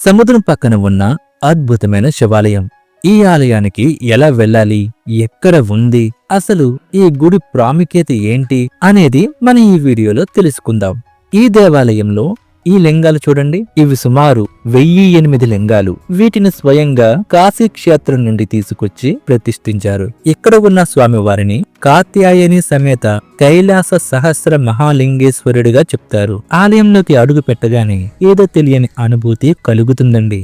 సముద్రం పక్కన ఉన్న అద్భుతమైన శివాలయం. ఈ ఆలయానికి ఎలా వెళ్ళాలి? ఎక్కడ ఉంది? అసలు ఈ గుడి ప్రాముఖ్యత ఏంటి? అనేది మన ఈ వీడియోలో తెలుసుకుందాం. ఈ దేవాలయంలో ఈ లింగాలు చూడండి. ఇవి సుమారు వెయ్యి ఎనిమిది లింగాలు. వీటిని స్వయంగా కాశీ క్షేత్రం నుండి తీసుకొచ్చి ప్రతిష్ఠించారు. ఇక్కడ ఉన్న స్వామివారిని కాత్యాయని సమేత కైలాస సహస్ర మహాలింగేశ్వరుడిగా చెప్తారు. ఆలయంలోకి అడుగు పెట్టగానే ఏదో తెలియని అనుభూతి కలుగుతుందండి.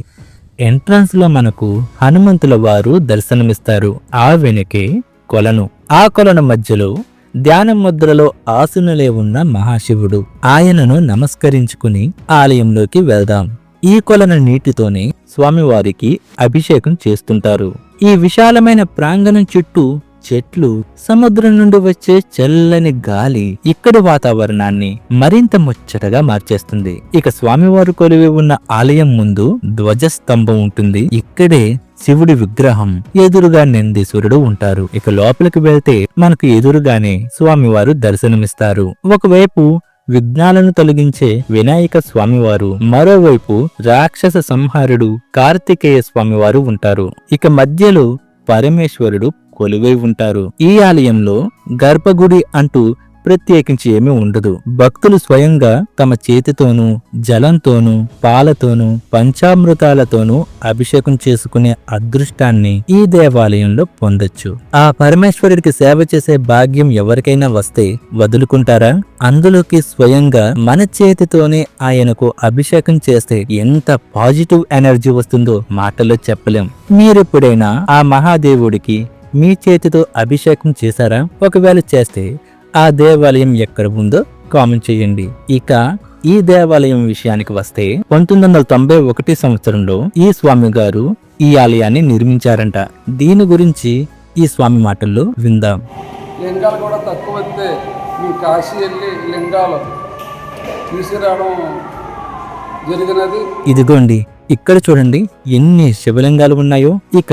ఎంట్రన్స్లో మనకు హనుమంతుల వారు దర్శనమిస్తారు. ఆ వెనుకే కొలను. ఆ కొలను మధ్యలో ధ్యానం ముద్రలో ఆసునులే ఉన్న మహాశివుడు ఆయనను నమస్కరించుకుని ఆలయంలోకి వెళ్దాం. ఈ కొలను నీటితోనే స్వామివారికి అభిషేకం చేస్తుంటారు. ఈ విశాలమైన ప్రాంగణం చుట్టూ చెట్లు సముద్రం నుండి వచ్చే చల్లని గాలి ఇక్కడి వాతావరణాన్ని మరింత ముచ్చటగా మార్చేస్తుంది. ఇక స్వామివారు కొలువి ఉన్న ఆలయం ముందు ధ్వజస్తంభం ఉంటుంది. ఇక్కడే శివుడి విగ్రహం ఎదురుగా నందీశ్వరుడు ఉంటారు. ఇక లోపలికి వెళ్తే మనకు ఎదురుగానే స్వామివారు దర్శనమిస్తారు. ఒకవైపు విఘ్నాలను తొలగించే వినాయక స్వామివారు మరోవైపు రాక్షస సంహారుడు కార్తికేయ స్వామివారు ఉంటారు. ఇక మధ్యలో పరమేశ్వరుడు కొలువై ఉంటారు. ఈ ఆలయంలో గర్భగుడి అంటూ ప్రత్యేకించి ఏమీ ఉండదు. భక్తులు స్వయంగా తమ చేతితోనూ జలంతోనూ పాలతోనూ పంచామృతాలతోనూ అభిషేకం చేసుకునే అదృష్టాన్ని ఈ దేవాలయంలో పొందొచ్చు. ఆ పరమేశ్వరుడికి సేవ చేసే భాగ్యం ఎవరికైనా వస్తే వదులుకుంటారా? అందులోకి స్వయంగా మన చేతితోనే ఆయనకు అభిషేకం చేస్తే ఎంత పాజిటివ్ ఎనర్జీ వస్తుందో మాటల్లో చెప్పలేం. మీరెప్పుడైనా ఆ మహాదేవుడికి మీ చేతితో అభిషేకం చేశారా? ఒకవేళ చేస్తే ఆ దేవాలయం ఎక్కడ ఉందో కామెంట్ చేయండి. ఇక ఈ దేవాలయం విషయానికి వస్తే పంతొమ్మిది వందల తొంభై ఒకటి సంవత్సరంలో ఈ స్వామి గారు ఈ ఆలయాన్ని నిర్మించారంట. దీని గురించి ఈ స్వామి మాటల్లో విందాం. లింగాలు కూడా తక్కువ వస్తే మీ కాశీ వెళ్ళి లింగాలు తీసుకురావడం జరిగినది. ఇదిగోండి ఇక్కడ చూడండి ఎన్ని శివలింగాలు ఉన్నాయో. ఇక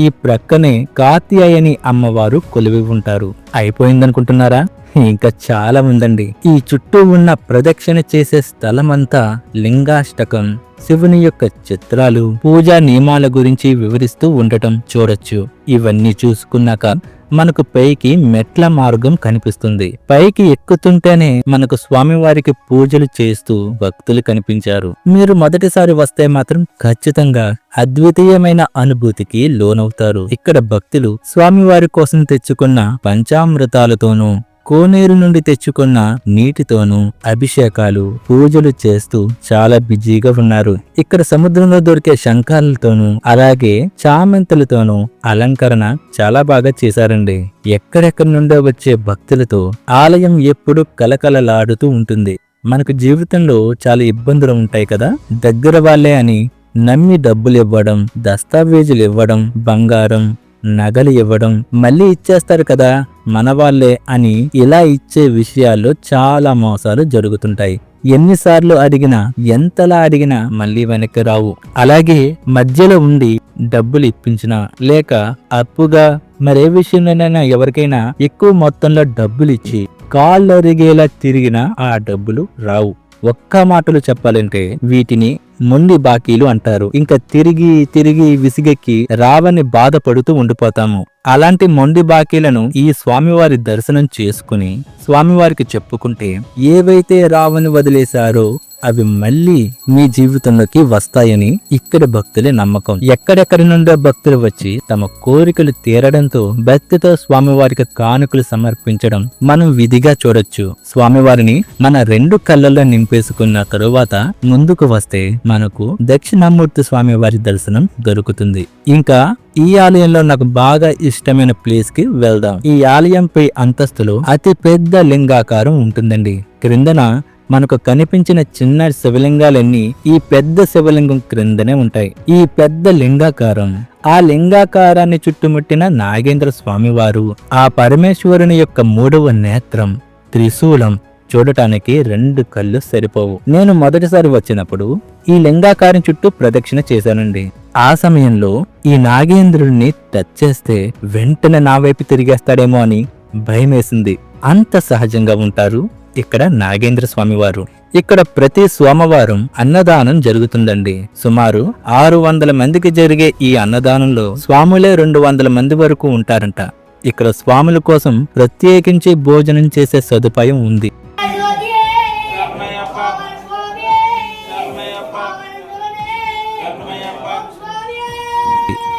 ఈ ప్రక్కనే కాత్యాయని అమ్మవారు కొలివి ఉంటారు. అయిపోయిందనుకుంటున్నారా? ఇంకా చాలా ఉందండి. ఈ చుట్టూ ఉన్న ప్రదక్షిణ చేసే స్థలమంతా లింగాష్టకం. శివుని యొక్క చిత్రాలు పూజా నియమాల గురించి వివరిస్తూ ఉండటం చూడొచ్చు. ఇవన్నీ చూసుకున్నాక మనకు పైకి మెట్ల మార్గం కనిపిస్తుంది. పైకి ఎక్కుతుంటేనే మనకు స్వామివారికి పూజలు చేస్తూ భక్తులు కనిపించారు. మీరు మొదటిసారి వస్తే మాత్రం ఖచ్చితంగా అద్వితీయమైన అనుభూతికి లోనవుతారు. ఇక్కడ భక్తులు స్వామివారి కోసం తెచ్చుకున్న పంచామృతాలతోనూ కోనేరు నుండి తెచ్చుకున్న నీటితోనూ అభిషేకాలు పూజలు చేస్తూ చాలా బిజీగా ఉన్నారు. ఇక్కడ సముద్రంలో దొరికే శంఖాలతోనూ అలాగే చామంతులతోనూ అలంకరణ చాలా బాగా చేశారండి. ఎక్కడెక్కడి నుండో వచ్చే భక్తులతో ఆలయం ఎప్పుడు కలకలలాడుతూ ఉంటుంది. మనకు జీవితంలో చాలా ఇబ్బందులు ఉంటాయి కదా? దగ్గర వాళ్ళే అని నమ్మి డబ్బులు ఇవ్వడం దస్తావేజులు ఇవ్వడం బంగారం నగలు ఇవ్వడం మళ్ళీ ఇచ్చేస్తారు కదా మన వాళ్ళే అని ఇలా ఇచ్చే విషయాల్లో చాలా మోసాలు జరుగుతుంటాయి. ఎన్నిసార్లు అడిగినా ఎంతలా అడిగినా మళ్ళీ వెనక్కి రావు. అలాగే మధ్యలో ఉండి డబ్బులు ఇప్పించినా లేక అప్పుగా మరే విషయంలోనైనా ఎవరికైనా ఎక్కువ మొత్తంలో డబ్బులు ఇచ్చి కాళ్ళు అరిగేలా తిరిగినా ఆ డబ్బులు రావు. ఒక్క మాటలు చెప్పాలంటే వీటిని మొండి బాకీలు అంటారు. ఇంకా తిరిగి తిరిగి విసిగెక్కి రావని బాధపడుతూ ఉండిపోతాము. అలాంటి మొండి బాకీలను ఈ స్వామివారి దర్శనం చేసుకుని స్వామివారికి చెప్పుకుంటే ఏవైతే రావని వదిలేశారో అవి మళ్ళీ మీ జీవితంలోకి వస్తాయని ఇక్కడ భక్తుల నమ్మకం. ఎక్కడెక్కడి నుండో భక్తులు వచ్చి తమ కోరికలు తీరడంతో భక్తితో స్వామివారికి కానుకలు సమర్పించడం మనం విధిగా చూడొచ్చు. స్వామివారిని మన రెండు కళ్ళల్లో నింపేసుకున్న తరువాత ముందుకు వస్తే మనకు దక్షిణామూర్తి స్వామివారి దర్శనం దొరుకుతుంది. ఇంకా ఈ ఆలయంలో నాకు బాగా ఇష్టమైన ప్లేస్కి వెళ్దాం. ఈ ఆలయంపై అంతస్తులో అతి పెద్ద లింగాకారం ఉంటుందండి. క్రిందన మనకు కనిపించిన చిన్న శివలింగాలన్నీ ఈ పెద్ద శివలింగం క్రిందనే ఉంటాయి. ఈ పెద్ద లింగాకారం ఆ లింగాకారాన్ని చుట్టుముట్టిన నాగేంద్ర స్వామివారు ఆ పరమేశ్వరుని యొక్క మూడవ నేత్రం త్రిశూలం చూడటానికి రెండు కళ్ళు సరిపోవు. నేను మొదటిసారి వచ్చినప్పుడు ఈ లింగాకారం చుట్టూ ప్రదక్షిణ చేశానండి. ఆ సమయంలో ఈ నాగేంద్రుడిని టచ్ చేస్తే వెంటనే నా వైపు తిరిగేస్తాడేమో అని భయమేసింది. అంత సహజంగా ఉంటారు. ఇక్కడ నాగేంద్ర స్వామి వారు ఇక్కడ ప్రతి సోమవారం అన్నదానం జరుగుతుందండి. సుమారు ఆరు వందల మందికి జరిగే ఈ అన్నదానంలో స్వాములే రెండు వందల మంది వరకు ఉంటారంట. ఇక్కడ స్వాముల కోసం ప్రత్యేకించి భోజనం చేసే సదుపాయం ఉంది.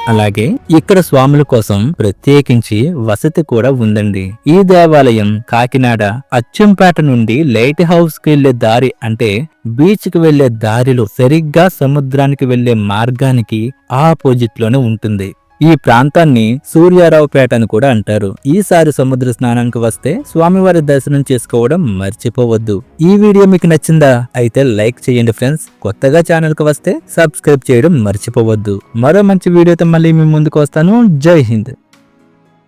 అలాగే ఇక్కడ స్వాముల కోసం ప్రత్యేకించి వసతి కూడా ఉందండి. ఈ దేవాలయం కాకినాడ అచ్చంపేట నుండి లైట్ హౌస్కి వెళ్ళే దారి అంటే బీచ్కి వెళ్ళే దారిలో సరిగ్గా సముద్రానికి వెళ్ళే మార్గానికి ఆపోజిట్లోనే ఉంటుంది. ఈ ప్రాంతాన్ని సూర్యారావుపేట అని కూడా అంటారు. ఈసారి సముద్ర స్నానానికి వస్తే స్వామివారి దర్శనం చేసుకోవడం మర్చిపోవద్దు. ఈ వీడియో మీకు నచ్చిందా? అయితే లైక్ చేయండి ఫ్రెండ్స్. కొత్తగా ఛానల్కు వస్తే సబ్స్క్రైబ్ చేయడం మర్చిపోవద్దు. మరో మంచి వీడియోతో మళ్ళీ మీ ముందుకు వస్తాను. జై హింద్.